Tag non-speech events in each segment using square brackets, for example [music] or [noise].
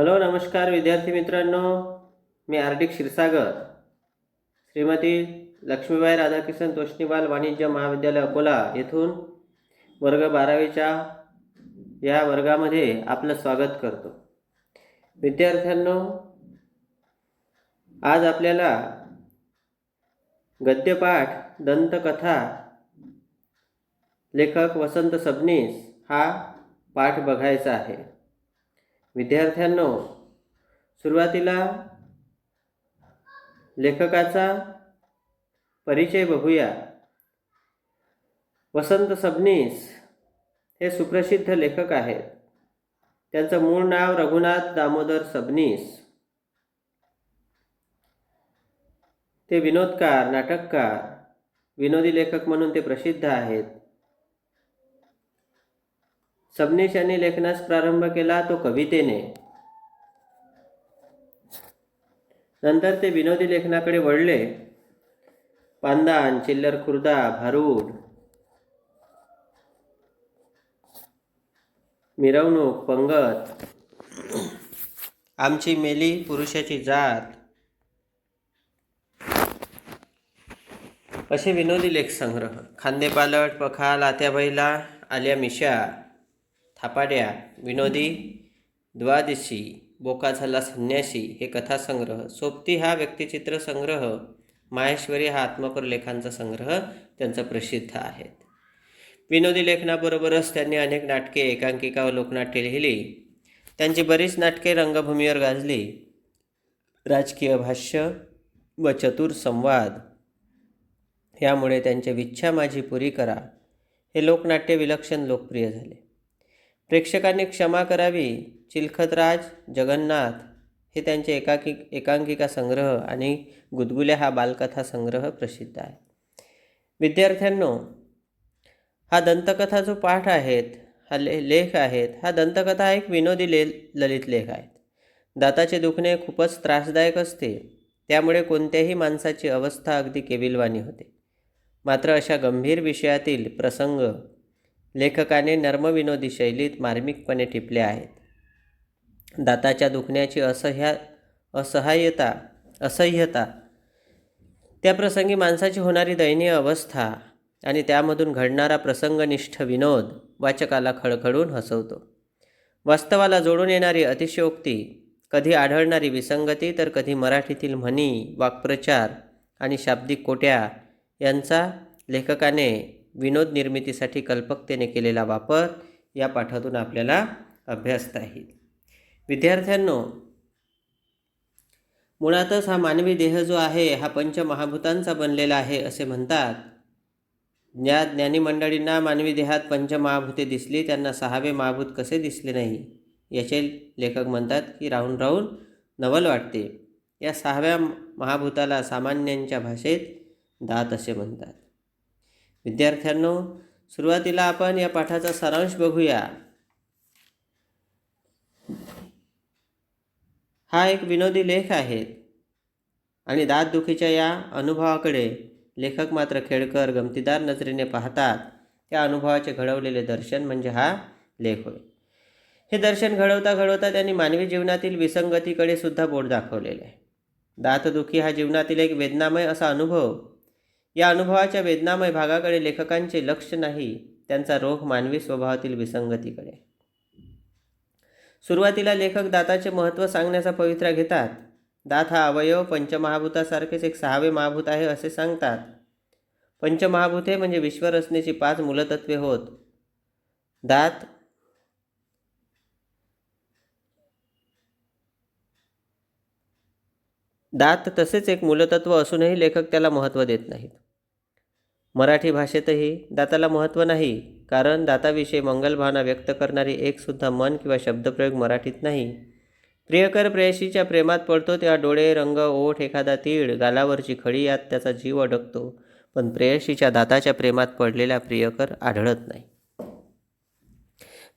Hello नमस्कार विद्यार्थी मित्रांनो. मी आर क्षीरसागर. श्रीमती लक्ष्मीबाई राधाकिशन तोष्णीबाल वाणिज्य महाविद्यालय अकोला येथून वर्ग बारावीच्या या वर्गामध्ये आपलं स्वागत करतो. विद्यार्थ्यांनो आज आपल्याला गद्यपाठ दंतकथा लेखक वसंत सबनीस हा पाठ बघायचा आहे. विद्यार्थ्यांनो सुरुवातीला लेखकाचा परिचय बघूया. वसंत सबनीस हे सुप्रसिद्ध लेखक आहेत. त्यांचं मूळ नाव रघुनाथ दामोदर सबनीस. ते विनोदकार नाटककार विनोदी लेखक म्हणून ते प्रसिद्ध आहेत. सबनेशाने यांनी लेखनास प्रारंभ केला तो कवितेने. नंतर ते विनोदी लेखनाकडे वळले. पांदान चिल्लर खुर्दा भारूड मिरवणूक पंगत आमची मेली पुरुषाची जात असे विनोदी लेख संग्रह खांदेपालट पखाल आत्या बैला आल्या मिशा थापाड्या विनोदी द्वादशी बोका झाला संन्याशी हे कथासंग्रह सोबती हा व्यक्तिचित्र संग्रह माहेश्वरी हा आत्मपर लेखांचा संग्रह त्यांचा प्रसिद्ध आहेत. विनोदी लेखनाबरोबरच त्यांनी अनेक नाटके एकांकिका व लोकनाट्ये लिहिली. त्यांची बरीच नाटके रंगभूमीवर गाजली. राजकीय भाष्य व चतुर संवाद. यामुळे त्यांचे विच्छा माझी पुरी करा. हे लोकनाट्य विलक्षण लोकप्रिय झाले. प्रेक्षकांनी क्षमा करावी चिलखतराज जगन्नाथ हे त्यांचे एकाकी एकांकिका संग्रह आणि गुदगुल्या हा बालकथा संग्रह प्रसिद्ध आहे. विद्यार्थ्यांनो हा दंतकथा जो पाठ आहेत हा ले लेख आहेत हा दंतकथा एक विनोदी ले ललित लेख आहेत दाताचे दुखणे खूपच त्रासदायक असते त्यामुळे कोणत्याही माणसाची अवस्था अगदी केविलवाणी होते. मात्र अशा गंभीर विषयातील प्रसंग लेखकाने नर्मविनोदी शैलीत मार्मिकपणे टिपले आहेत. दाताच्या दुखण्याची असह्या असहाय्यता असह्यता. त्या प्रसंगी माणसाची होणारी दयनीय अवस्था आणि त्यामधून घडणारा प्रसंगनिष्ठ विनोद वाचकाला खळखळून हसवतो. वास्तवाला जोडून येणारी अतिशयोक्ती कधी आढळणारी विसंगती तर कधी मराठीतील म्हणी वाक्प्रचार आणि शाब्दिक कोट्या यांचा लेखकाने विनोद निर्मितीसाठी कल्पकतेने केलेला वापर या पाठातून आपल्याला अभ्यासता येईल विद्यार्थ्यांनो मुळातच हा मानवी देह जो आहे हा पंचमहाभूतांचा बनलेला आहे असे म्हणतात. ज्या ज्ञानी मंडळींना मानवी देहात पंचमहाभूते दिसली त्यांना सहावे महाभूत कसे दिसले नाही? याचे लेखक म्हणतात की राहून राहून नवल वाटते. या सहाव्या महाभूताला सामान्यांच्या भाषेत दात असे म्हणतात. विद्यार्थ्यांनो सुरुवातीला आपण या पाठाचा सारांश बघूया. हा एक विनोदी लेख आहे आणि दातदुखीच्या या अनुभवाकडे लेखक मात्र खेळकर गमतीदार नजरेने पाहतात. त्या अनुभवाचे घडवलेले दर्शन म्हणजे हा लेख होय. हे दर्शन घडवता घडवता त्यांनी मानवी जीवनातील विसंगतीकडे सुद्धा बोट दाखवलेले. आहे दातदुखी हा जीवनातील एक वेदनामय असा अनुभव या अनुभवाच्या वेदनामय भागाकडे लेखकांचे लक्ष नाही त्यांचा रोख मानवी स्वभावातील विसंगतीकडे. सुरुवातीला लेखक दाताचे महत्त्व सांगण्याचा पवित्रा घेतात. दात हा अवयव पंचमहाभूतासारखेच एक सहावे महाभूत आहे असे सांगतात. पंचमहाभूते म्हणजे विश्वरचनेची पाच मूलतत्वे होत. दात दात तसेच एक मूलतत्व असूनही लेखक त्याला महत्त्व देत नाहीत. मराठी भाषेतही दाताला महत्त्व नाही कारण दाताविषयी मंगलभावना व्यक्त करणारी एकसुद्धा मन किंवा शब्दप्रयोग मराठीत नाही. प्रियकर प्रेयशीच्या प्रेमात पडतो तेव्हा डोळे रंग ओठ एखादा तीळ गालावरची खळी यात त्याचा जीव अडकतो. पण प्रेयशीच्या दाताच्या प्रेमात पडलेला प्रियकर आढळत नाही.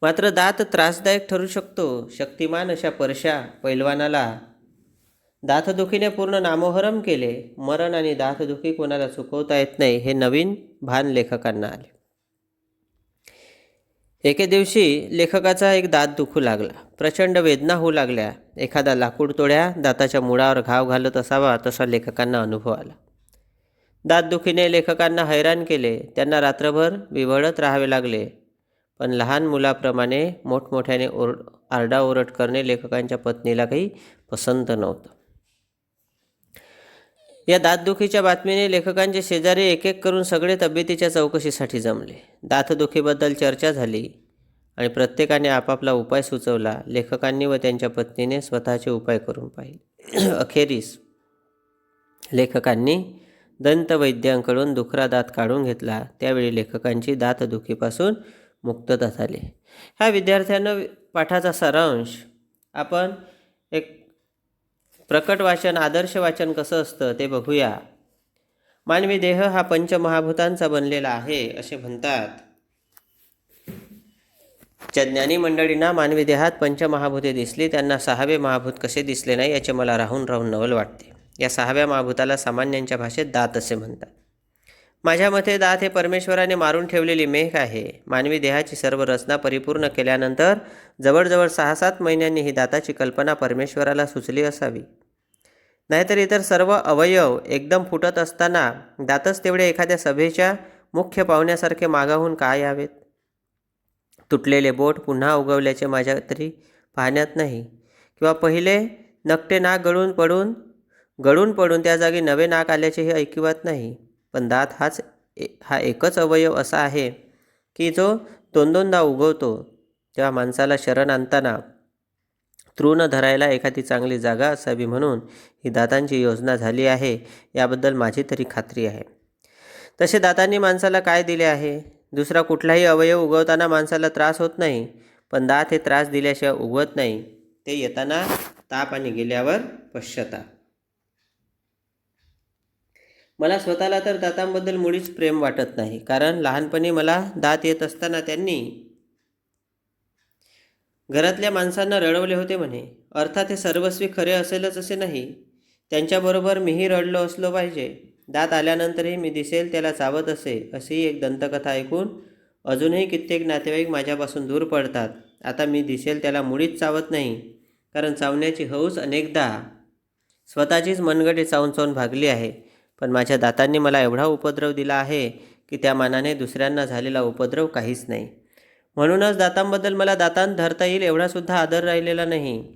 मात्र दात त्रासदायक ठरू शकतो. शक्तिमान अशा परशा पैलवानाला दातदुखीने पूर्ण नामोहरम केले. मरण आणि दातदुखी कोणाला चुकवता येत नाही हे नवीन भान लेखकांना आले. एके दिवशी लेखकाचा एक दात दुखू लागला. प्रचंड वेदना होऊ लागल्या. एखादा लाकूड तोड्या दाताच्या मुळावर घाव घालत असावा तसा लेखकांना अनुभव आला. दातदुखीने लेखकांना हैराण केले. त्यांना रात्रभर विवळत राहावे लागले. पण लहान मुलाप्रमाणे मोठमोठ्याने ओर आरडाओरड करणे लेखकांच्या पत्नीला काही पसंत नव्हतं. या दातदुखीच्या बातमीने लेखकांचे शेजारी एक एक करून सगळे तब्येतीच्या चौकशीसाठी जमले. दातदुखीबद्दल चर्चा झाली आणि प्रत्येकाने आपापला उपाय सुचवला लेखकांनी व त्यांच्या पत्नीने स्वतःचे उपाय करून पाहिले. [clears throat] अखेरीस लेखकांनी दंतवैद्यांकडून दुखरा दात काढून घेतला. त्यावेळी लेखकांची दातदुखीपासून मुक्तता झाली. ह्या विद्यार्थ्यांना पाठाचा सारांश आपण एक प्रकट वाचन आदर्श वाचन कसं असतं ते बघूया. मानवी देह हा पंचमहाभूतांचा बनलेला आहे असे म्हणतात. ज्या ज्ञानी मंडळींना मानवी देहात पंचमहाभूते दिसली त्यांना सहावे महाभूत कसे दिसले नाही याचे मला राहून राहून नवल वाटते. या सहाव्या महाभूताला सामान्यांच्या भाषेत दात असे म्हणतात. माझ्या मते दात हे परमेश्वराने मारून ठेवलेली मेघ आहे. मानवी देहाची सर्व रचना परिपूर्ण केल्यानंतर जवळजवळ सहा सात महिन्यांनी ही दाताची कल्पना परमेश्वराला सुचली असावी. नाहीतर इतर सर्व अवयव एकदम फुटत असताना दातच तेवढे एखाद्या सभेच्या मुख्य पाहुण्यासारखे मागाहून का यावेत? तुटलेले बोट पुन्हा उगवल्याचे माझ्या तरी पाहण्यात नाही. किंवा पहिले नकटे नाक गळून पडून गळून पडून त्या जागी नवे नाक आल्याचेही ऐकिवात नाही. पण दात हाच ए- हा एकच अवयव असा आहे की जो दोन दोनदा उगवतो तेव्हा माणसाला शरण आणताना तृण धरायला एखादी चांगली जागा असावी म्हणून ही दातांची योजना झाली आहे याबद्दल माझी तरी खात्री आहे. तसे दातांनी माणसाला काय दिले आहे? दुसरा कुठलाही अवयव उगवताना माणसाला त्रास होत नाही पण दात हे त्रास दिल्याशिवाय उगवत नाही ते येताना ताप आणि गेल्यावर पश्चाताप मला स्वतःला तर दातांबद्दल मुळीच प्रेम वाटत नाही. कारण लहानपणी मला दात येत असताना त्यांनी घरातल्या माणसांना रडवले होते म्हणे. अर्थात हे सर्वस्वी खरे असेलच असे नाही. त्यांच्याबरोबर मीही रडलो असलो पाहिजे. दात आल्यानंतरही मी दिसेल त्याला चावत असे अशी एक दंतकथा ऐकून अजूनही कित्येक नातेवाईक माझ्यापासून दूर पडतात. आता मी दिसेल त्याला मुळीच चावत नाही. कारण चावण्याची हौस अनेकदा स्वतःचीच मनगटे चावून चावून भागली आहे. पण माझ्या दातांनी मला एवढा उपद्रव दिला आहे की त्या मानाने दुसऱ्यांना झालेला उपद्रव काहीच नाही. म्हणूनच दातांबद्दल मला दातांत धरता येईल एवढासुद्धा आदर राहिलेला नाही.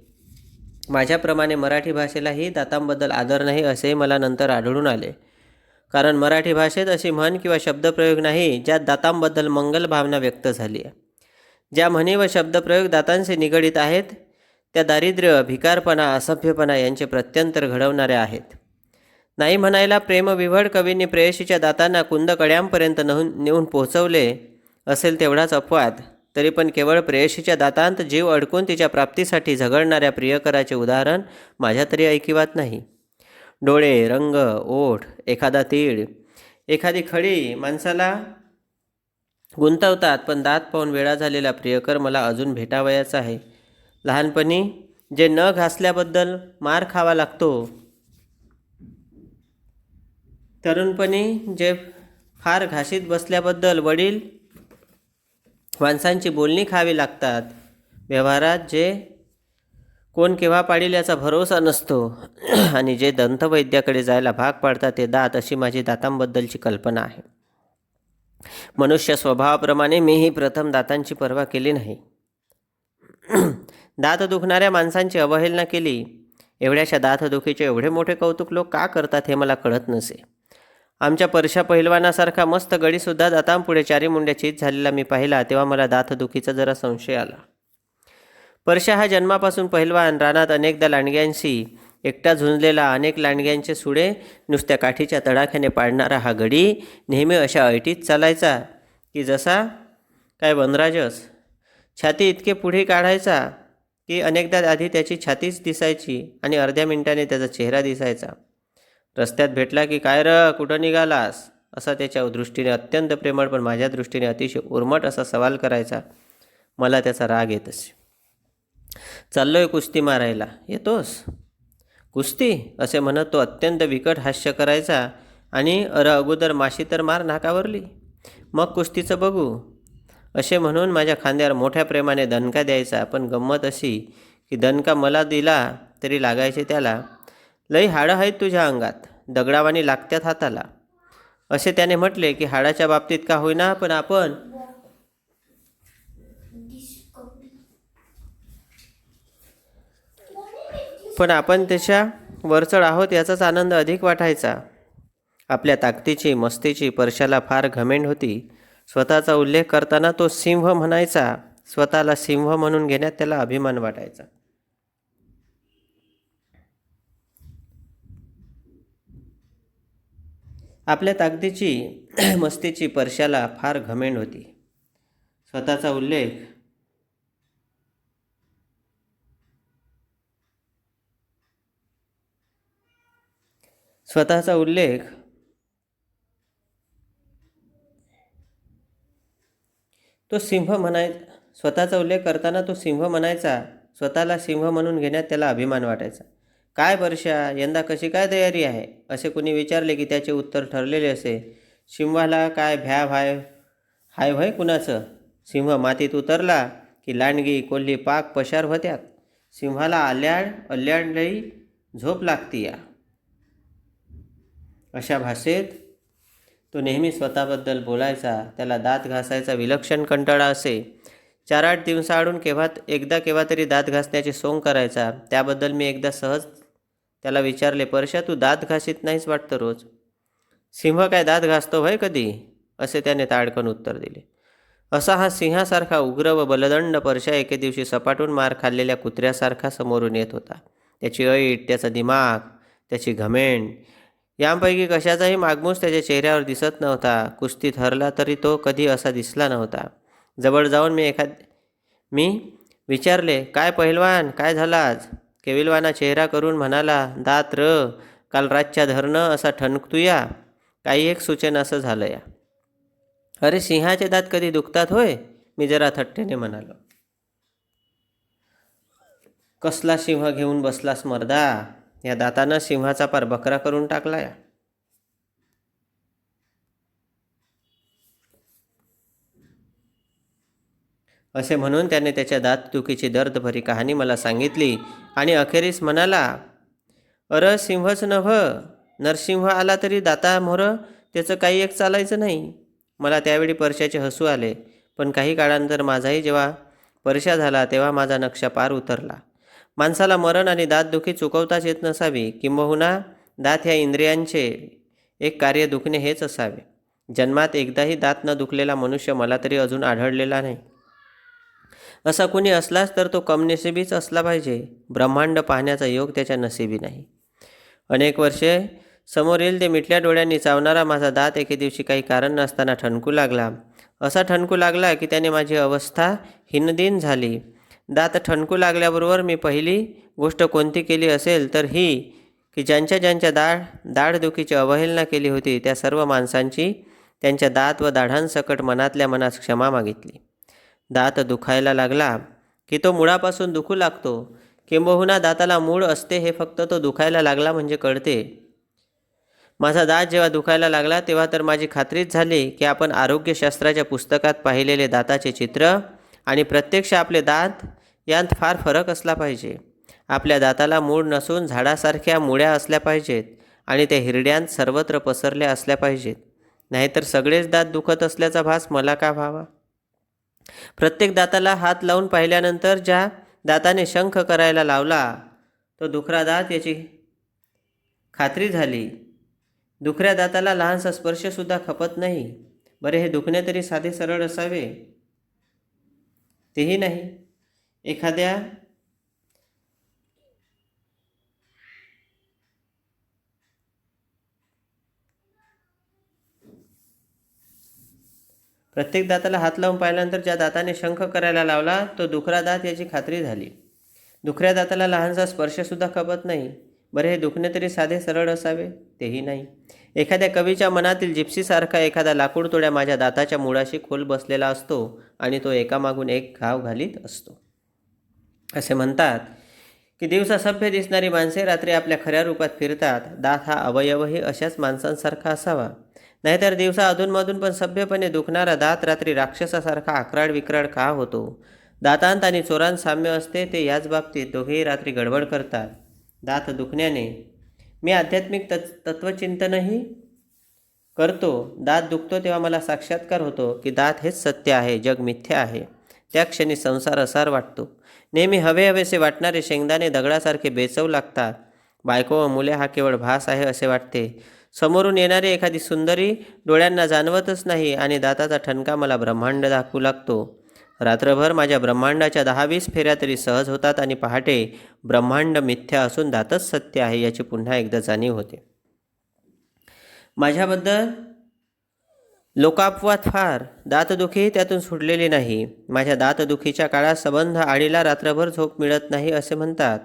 माझ्याप्रमाणे मराठी भाषेलाही दातांबद्दल आदर नाही असे मला नंतर आढळून आले. कारण मराठी भाषेत अशी म्हण किंवा शब्दप्रयोग नाही ज्यात दातांबद्दल मंगल भावना व्यक्त झाली आहे. ज्या म्हणी व शब्दप्रयोग दातांशी निगडीत आहेत त्या दारिद्र्य भिकारपणा असभ्यपणा यांचे प्रत्यंतर घडवणाऱ्या आहेत. नाही म्हणायला प्रेमविव्हळ कवींनी प्रेयशीच्या दातांना कुंदकड्यांपर्यंत नहून नेऊन पोहोचवले असेल तेवढाच अपवाद. तरी पण केवळ प्रेयशीच्या दातांत जीव अडकून तिच्या प्राप्तीसाठी झगडणाऱ्या प्रियकराचे उदाहरण माझ्या तरी ऐकिवात नाही. डोळे रंग ओठ एखादा तीळ एखादी खडी माणसाला गुंतवतात पण दात पाहून वेळा झालेला प्रियकर मला अजून भेटावयाचा आहे. लहानपणी जे न घासल्याबद्दल मार खावा लागतो तरुणपणी जे फार घाशीत बसल्याबद्दल वडील माणसांची बोलणी खावी लागतात. व्यवहारात जे कोण केव्हा पाडील याचा भरोसा नसतो. आणि जे दंतवैद्याकडे जायला भाग पाडतात ते दात अशी माझी दातांबद्दलची कल्पना आहे. मनुष्य स्वभावाप्रमाणे मीही प्रथम दातांची पर्वा केली नाही. दात दुखणाऱ्या माणसांची अवहेलना केली. एवढ्याशा दातदुखीचे एवढे मोठे कौतुक लोक का करतात हे मला कळत नसे. आमच्या परशा पहिलवानासारखा मस्त गडीसुद्धा दातांपुढे चारी मुंड्या चीत झालेला मी पाहिला तेव्हा मला दातदुखीचा जरा संशय आला. परशा हा जन्मापासून पहिलवान रानात अनेकदा लांडग्यांशी एकटा झुंजलेला अनेक लांडग्यांचे सुडे नुसत्या काठीच्या तडाख्याने पाडणारा हा गडी नेहमी अशा ऐटीत चालायचा की जसा काय वनराजस छाती इतके पुढे काढायचा की अनेकदा आधी त्याची छातीच दिसायची आणि अर्ध्या मिनिटाने त्याचा चेहरा दिसायचा. रस्त्यात भेटला की काय र कुठं निघालास? असा त्याच्या दृष्टीने अत्यंत प्रेमळ पण माझ्या दृष्टीने अतिशय उर्मट असा सवाल करायचा. मला त्याचा राग येत असे. चाललोय कुस्ती मारायला. येतोस? कुस्ती? असे म्हणत तो अत्यंत विकट हास्य करायचा आणि अर अगोदर माशी तर मार नाकावरली. मग कुस्तीचं बघू. असे म्हणून माझ्या खांद्यावर मोठ्या प्रेमाने दणका द्यायचा पण गंमत अशी की दणका मला दिला तरी लागायचे त्याला. लई हाडं आहेत तुझ्या अंगात दगडावानी लागत्यात हाताला. असे त्याने म्हटले की हाडाच्या बाबतीत का होईना पण आपण पण आपण त्याच्या वरचढ आहोत याचाच आनंद अधिक वाटायचा. आपल्या ताकदीची मस्तीची परशाला फार घमेंड होती. स्वतःचा उल्लेख करताना तो सिंह म्हणायचा स्वतःला सिंह म्हणून घेण्यात त्याला अभिमान वाटायचा. आपल्या ताकदीची [clears throat] मस्तीची परशाला फार घमेंड होती. स्वतःचा उल्लेख स्वतःचा उल्लेख तो सिंह म्हणाय स्वतःचा उल्लेख करताना तो सिंह म्हणायचा स्वतःला सिंह म्हणून घेण्यात त्याला अभिमान वाटायचा. काय वर्षा यंदा कशी काय तयारी आहे? असे कोणी विचारले की त्याचे उत्तर ठरलेले असे. सिंहाला काय भ्या भाय हाय भय कुणाचं? सिंह मातीत उतरला की लांडगी कोल्ही पाक पशार होत्यात. सिंहाला आल्याड अल्याडही झोप लागती या. अशा भाषेत तो नेहमी स्वतःबद्दल बोलायचा त्याला दात घासायचा विलक्षण कंटाळा असे. चार आठ दिवसाआडून केव्हा एकदा केव्हा तरी दात घासण्याची सोंग करायचा. त्याबद्दल मी एकदा सहज त्याला विचारले परशा तू दात घासीत नाहीच वाटतं रोज? सिंह काय दात घासतो भय कधी? असे त्याने ताडकन उत्तर दिले. असा हा सिंहासारखा उग्र व बलदंड परशा एके दिवशी सपाटून मार खाल्लेल्या कुत्र्यासारखा समोरून येत होता. त्याची ऐट त्याचा दिमाग त्याची घमेंड यांपैकी कशाचाही मागमूस त्याच्या चेहऱ्यावर दिसत नव्हता. कुस्तीत हरला तरी तो कधी असा दिसला नव्हता. जवळ जाऊन मी एखाद मी विचारले काय पहिलवान काय झाला आज? केविलवाना चेहरा करून म्हणाला दात र काल रातच्या धरणं असा ठणकतूया काही एक सूचन असं झालं या अरे सिंहाचे दात कधी दुखतात होय? मी जरा थट्टेने म्हणालो. कसला सिंह घेऊन बसलास मर्दा? या दातानं सिंहाचा पार बकरा करून टाकला या असे म्हणून त्याने त्याच्या दातदुखीची दर्दभरी कहाणी मला सांगितली. आणि अखेरीस म्हणाला अर सिंहच नव्ह नरसिंह आला तरी दाता मोर त्याचं काही एक चालायचं नाही. मला त्यावेळी परशाचे हसू आले. पण काही काळानंतर माझाही जेव्हा परशा झाला तेव्हा माझा नक्षा पार उतरला. माणसाला मरण आणि दातदुखी चुकवताच येत नसावी किंबहुना दात ह्या इंद्रियांचे एक कार्य दुखणे हेच असावे. जन्मात एकदाही दात न दुखलेला मनुष्य मला तरी अजून आढळलेला नाही. असा कुणी असलाच तर तो कमनशिबीच असला पाहिजे. ब्रह्मांड पाहण्याचा योग त्याच्या नशिबी नाही. अनेक वर्षे समोर येईल ते मिटल्या डोळ्यांनी चावणारा माझा दात एके दिवशी काही कारण नसताना ठणकू लागला. असा ठणकू लागला की त्याने माझी अवस्था हिनदिन झाली. दात ठणकू लागल्याबरोबर मी पहिली गोष्ट कोणती केली असेल तर ही की ज्यांच्या ज्यांच्या दाढ दाढदुखीची अवहेलना केली होती त्या सर्व माणसांची त्यांच्या दात व दाढांसकट मनातल्या मनात क्षमा मागितली. दात दुखायला लागला की तो मुळापासून दुखू लागतो. किंबहुना दाताला मूळ असते हे फक्त तो दुखायला लागला म्हणजे कळते. माझा दात जेव्हा दुखायला लागला तेव्हा तर माझी खात्रीच झाली की आपण आरोग्यशास्त्राच्या पुस्तकात पाहिलेले दाताचे चित्र आणि प्रत्यक्ष आपले दात यांत फार फरक असला पाहिजे. आपल्या दाताला मूळ नसून झाडासारख्या मुळ्या असल्या पाहिजेत आणि त्या हिरड्यांत सर्वत्र पसरल्या असल्या पाहिजेत. नाहीतर सगळेच दात दुखत असल्याचा भास मला का व्हावा? प्रत्येक दाताला हात लावून पाहिल्यानंतर ज्या दाताने शंख करायला लावला तो दुखरा दात याची खात्री झाली. दुखऱ्या दाताला लहानसा स्पर्शसुद्धा खपत नाही. बरे हे दुखणे तरी साधे सरळ असावे. तेही नाही. एखाद्या प्रत्येक दाताला हात लावून पाहिल्यानंतर ज्या दाताने शंख करायला लावला तो दुखरा दात याची खात्री झाली. दुखऱ्या दाताला लहानसा स्पर्शसुद्धा खपत नाही. बरे हे दुखणे तरी साधे सरळ असावे? तेही नाही. एखाद्या कवीच्या मनातील जिप्सीसारखा एखादा लाकूड तोड्या माझ्या दाताच्या मुळाशी खोल बसलेला असतो आणि तो एकामागून एक घाव घालीत असतो. असे म्हणतात की दिवसा सभ्य दिसणारी माणसे रात्री आपल्या खऱ्या रूपात फिरतात. दात हा अवयवही अशाच माणसांसारखा असावा. नाहीतर दिवसा अधूनमधून पण सभ्यपणे दुखणारा दात रात्री राक्षसासारखा आक्राड विक्राड का होतो. दातांत आणि चोरांत साम्य असते ते याच बाबतीत दोघेही रात्री गडबड करतात. दात दुखण्याने. मी आध्यात्मिक तत् तत्त्वचिंतनही करतो. दात दुखतो तेव्हा मला साक्षात्कार होतो की दात हेच सत्य आहे जग मिथ्य आहे. त्या क्षणी संसार असार वाटतो. नेहमी हवे हवेसे वाटणारे शेंगदाणे दगडासारखे बेचवू लागतात. बायको व मुले हा केवळ भास आहे असे वाटते. समोरून येणारी एखादी सुंदरी डोळ्यांना जाणवतच नाही आणि दाताचा ठणका मला ब्रह्मांड दाखवू लागतो. रात्रभर माझ्या ब्रह्मांडाच्या दहावीस फेऱ्या तरी सहज होतात आणि पहाटे ब्रह्मांड मिथ्या असून दातच सत्य आहे याची पुन्हा एकदा जाणीव होते. माझ्याबद्दल लोकापवाद फार. दातदुखी त्यातून सुटलेली नाही. माझ्या दातदुखीच्या काळात संबंध आडीला रात्रभर झोप मिळत नाही असे म्हणतात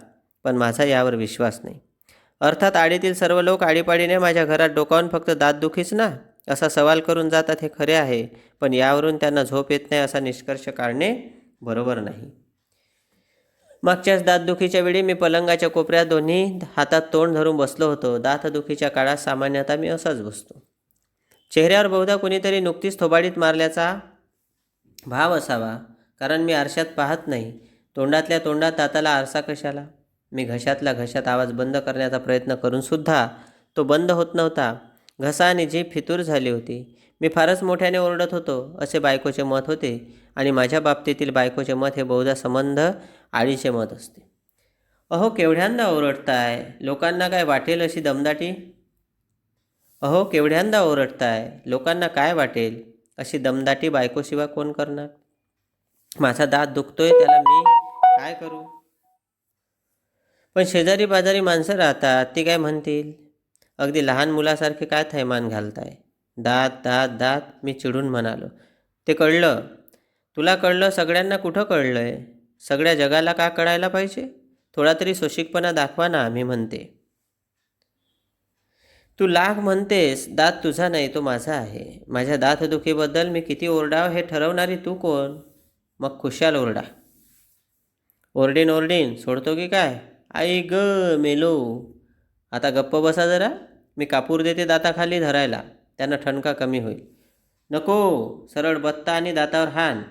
पण माझा यावर विश्वास नाही. अर्थात आडीतील सर्व लोक आडीपाडीने माझ्या घरात डोकावून फक्त दातदुखीच ना? असा सवाल करून जातात हे खरे आहे पण यावरून त्यांना झोप येत नाही असा निष्कर्ष काढणे बरोबर नाही. मागच्याच दातदुखीच्या वेळी मी पलंगाच्या कोपऱ्यात दोन्ही हातात तोंड धरून बसलो होतो. दातदुखीच्या काळात सामान्यतः मी असाच बसतो. चेहऱ्यावर बहुधा कोणीतरी नुकतीच थोबाडीत मारल्याचा भाव असावा कारण मी आरशात पाहत नाही. तोंडातल्या तोंडात दाताला आरसा कशाला? मी घशातला घशात आवाज बंद करण्याचा प्रयत्न करूनसुद्धा तो बंद होत नव्हता. घसा आणि फितूर झाली होती. मी फारच मोठ्याने ओरडत होतो. असे बायकोचे मत होते आणि माझ्या बाबतीतील बायकोचे मत हे बहुधा संबंध आळीचे मत असते. अहो केवढ्यांदा ओरडताय? लोकांना काय वाटेल अशी दमदाटी? अहो केवढ्यांदा ओरडताय? लोकांना काय वाटेल अशी दमदाटी बायकोशिवाय कोण करणार? माझा दात दुखतोय त्याला मी काय करू? पण शेजारी बाजारी माणसं राहतात ती काय म्हणतील? अगदी लहान मुलासारखे काय थैमान घालताय? दात दात दात मी चिडून म्हणालो. ते कळलं. तुला कळलं सगळ्यांना कुठं कळलं आहे सगळ्या जगाला का कळायला पाहिजे? थोडा तरी सोशिकपणा दाखवा ना मी म्हणते. तू लाख म्हणतेस दात तुझा नाही तो माझा आहे. माझ्या दातदुखीबद्दल मी किती ओरडाव हे ठरवणारी तू कोण? मग खुशाल ओरडा. ओरडीन ओरडीन सोडतो की काय? आई ग मेलो. आता गप्प बसा जरा. मी कापूर देते दाताखाली धरायला. त्यांना ठणका कमी होईल. नको. सरळ बत्ता आणि दातावर हान.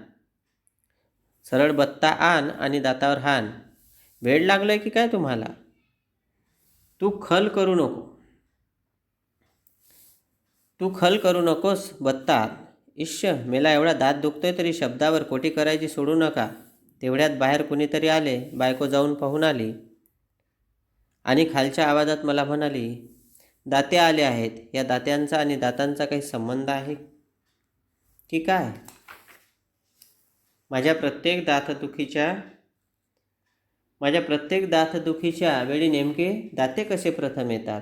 सरळ बत्ता आण आणि दातावर हान. वेळ लागलोय की काय तुम्हाला? तू खल करू नको. तू खल करू नकोस बत्ता. इश्य मेला एवढा दात दुखतोय तरी शब्दावर कोटी करायची सोडू नका. तेवढ्यात बाहेर कुणीतरी आले. बायको जाऊन पाहून आली. आणि खालच्या आवाजात मला म्हणाली दाते आले आहेत. या दात्यांचा आणि दातांचा काही संबंध आहे की काय? माझ्या प्रत्येक दातदुखीच्या माझ्या प्रत्येक दातदुखीच्या वेळी नेमके दाते कसे प्रथम येतात?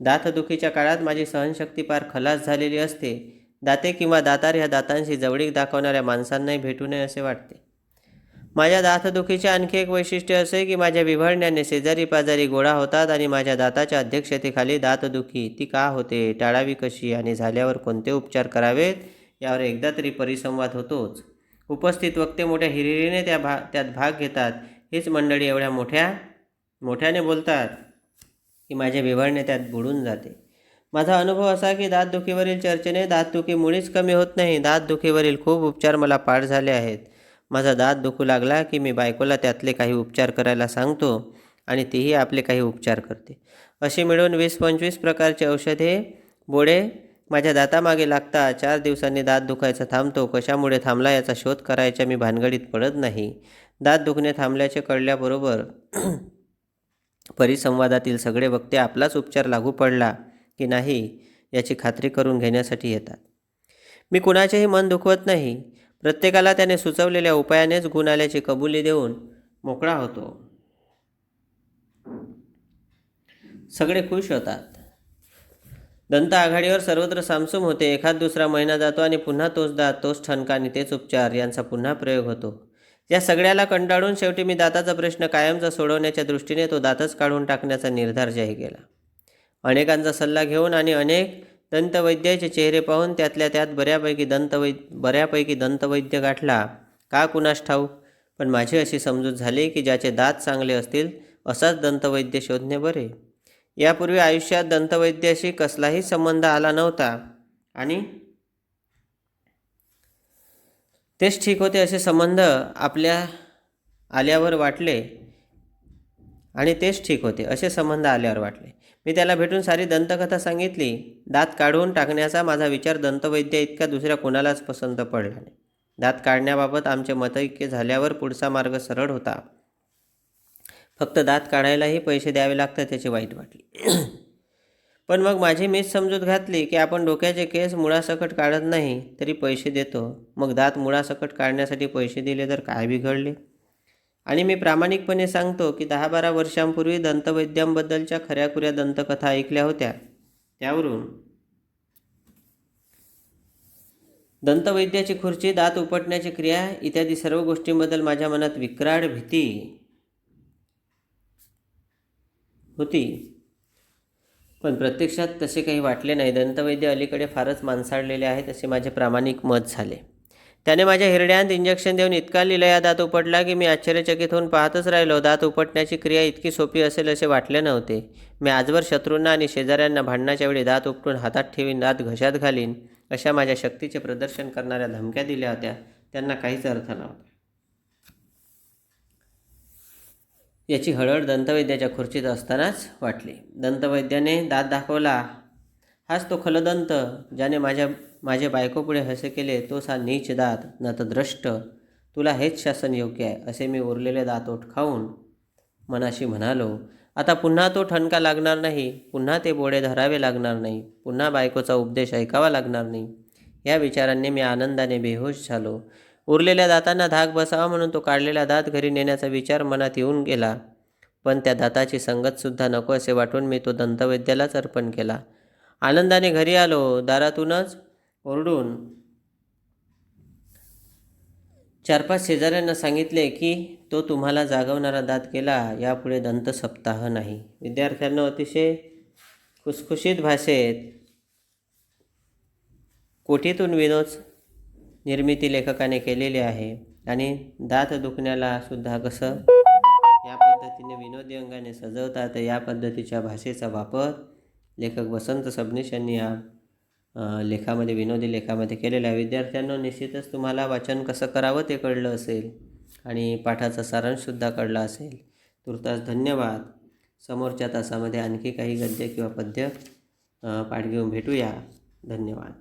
दातदुखीच्या काळात माझी सहनशक्ती फार खलास झालेली असते. दाते किंवा दातार ह्या दातांशी जवळीक दाखवणाऱ्या माणसांनाही भेटू नये असे वाटते. माझ्या दातदुखीचे आणखी एक वैशिष्ट्य असे की माझ्या विव्हळण्याने शेजारी पाजारी गोळा होतात आणि माझ्या दाताच्या अध्यक्षतेखाली दातदुखी ती का होते टाळावी कशी आणि झाल्यावर कोणते उपचार करावेत यावर एकदा तरी परिसंवाद होतोच. उपस्थित वक्ते मोठ्या हिरिरीने त्या भा त्यात भाग घेतात. हीच मंडळी एवढ्या मोठ्या मोठ्याने बोलतात की माझ्या विव्हळणे त्यात बुडून जाते. माझा अनुभव असा की दातदुखीवरील चर्चेने दातदुखी मुळीच कमी होत नाही. दातदुखीवरील खूप उपचार मला पाठ झाले आहेत. माझा दात दुखू लागला की मी बायकोला त्यातले काही उपचार करायला सांगतो आणि तीही आपले काही उपचार करते. असे मिळून वीस पंचवीस प्रकारचे औषधे बोडे माझ्या दातामागे लागता चार दिवसांनी दात दुखायचा थांबतो. कशामुळे थांबला याचा शोध करायच्या मी भानगडीत पडत नाही. दात दुखणे थांबल्याचे कळल्याबरोबर [clears throat] परिसंवादातील सगळे वक्ते आपलाच उपचार लागू पडला की नाही याची खात्री करून घेण्यासाठी येतात. मी कुणाचेही मन दुखवत नाही. प्रत्येकाला त्याने सुचवलेल्या उपायानेच गुण आल्याची कबुली देऊन मोकळा होतो. सगळे खुश होतात. दंत आघाडीवर सर्वत्र सामसूम होते. एखाद दुसरा महिना जातो आणि पुन्हा तोच दात तोच ठणका आणि तेच उपचार यांचा पुन्हा प्रयोग होतो. या सगळ्याला कंटाळून शेवटी मी दाताचा प्रश्न कायमचा सोडवण्याच्या दृष्टीने तो दातच काढून टाकण्याचा निर्धार जाहीर केला. अनेकांचा सल्ला घेऊन आणि अनेक दंतवैद्याचे चेहरे पाहून त्यातल्या त्यात बऱ्यापैकी दंतवै बऱ्यापैकी दंतवैद्य गाठला. का कुणास ठाऊक? पण माझी अशी समजूत झाली की ज्याचे दात चांगले असतील असाच दंतवैद्य शोधणे बरे. यापूर्वी आयुष्यात दंतवैद्याशी कसलाही संबंध आला नव्हता. आणि तेच ठीक होते असे संबंध आपल्या आल्यावर वाटले. आणि तेच ठीक होते असे संबंध आल्यावर वाटले. मी त्याला भेटून सारी दंतकथा सांगितली. दात काढून टाकण्याचा माझा विचार दंतवैद्य इतका दुसऱ्या कोणालाच पसंत पडला नाही. दात काढण्याबाबत आमचे मतैक्य झाल्यावर पुढचा मार्ग सरळ होता. फक्त दात काढायलाही पैसे द्यावे लागतात त्याची वाईट वाटली [clears throat] पण मग माझी मीच समजूत घातली की आपण डोक्याचे केस मुळासकट काढत नाही तरी पैसे देतो. मग दात मुळासकट काढण्यासाठी पैसे दिले तर काय बिघडले? आणि मी प्रामाणिकपणे सांगतो की दहा बारा वर्षांपूर्वी दंतवैद्यांबद्दलच्या खऱ्याखुऱ्या दंतकथा ऐकल्या होत्या. त्यावरून दंतवैद्याची खुर्ची दात उपटण्याची क्रिया इत्यादी सर्व गोष्टींबद्दल माझ्या मनात विक्राळ भीती होती. पण प्रत्यक्षात तसे काही वाटले नाही. दंतवैद्य अलीकडे फारच माणसाळलेले आहेत असे माझे प्रामाणिक मत झाले. त्याने माझ्या हिरड्यांत इंजेक्शन देऊन इतका लिलया दात उपटला की मी आश्चर्यचकित होऊन पाहतच राहिलो. दात उपटण्याची क्रिया इतकी सोपी असेल असे वाटले नव्हते. मी आजवर शत्रूंना आणि शेजाऱ्यांना भांडणाच्या वेळी दात उपटून हातात ठेवीन दात घशात घालीन अशा माझ्या शक्तीचे प्रदर्शन करणाऱ्या धमक्या दिल्या होत्या. त्यांना काहीच अर्थ नव्हता. याची हळहळ दंतवैद्याच्या खुर्चीत असतानाच वाटली. दंतवैद्याने दात दाखवला हाच तो खलदंत ज्याने माझ्या माझे बायकोपुढे हसे केले तोच हा नीच दात नतद्रष्ट तुला हेच शासन योग्य आहे असे मी उरलेले दात ओठ खाऊन मनाशी म्हणालो. आता पुन्हा तो ठणका लागणार नाही पुन्हा ते बोडे धरावे लागणार नाही पुन्हा बायकोचा उपदेश ऐकावा लागणार नाही. या विचारांनी मी आनंदाने बेहोश झालो. उरलेल्या दातांना धाक बसावा म्हणून तो काढलेला दात घरी नेण्याचा विचार मनात येऊन गेला. पण त्या दाताची संगतसुद्धा नको असे वाटून मी तो दंतवैद्यालाच अर्पण केला. आनंदाने घरी आलो दारातूनच ओरडून चार पाच शेजाऱ्यांना सांगितले की तो तुम्हाला जागवणारा दात केला यापुढे दंत सप्ताह नाही. विद्यार्थ्यांना अतिशय खुसखुशीत भाषेत कोठीतून विनोद निर्मिती लेखकाने केलेली आहे आणि दात दुखण्याला सुद्धा कसं या पद्धतीने विनोदी अंगाने सजवतात या पद्धतीच्या भाषेचा वापर लेखक वसंत सबनीस यांनी या लेखामध्ये विनोदी लेखामध्ये केलेला आहे. विद्यार्थ्यांना निश्चितच तुम्हाला वाचन कसं करावं ते कळलं असेल आणि पाठाचा सारांशसुद्धा कळला असेल. तुर्तास धन्यवाद. समोरच्या तासामध्ये आणखी काही गद्य किंवा पद्य पाठ घेऊन भेटूया. धन्यवाद.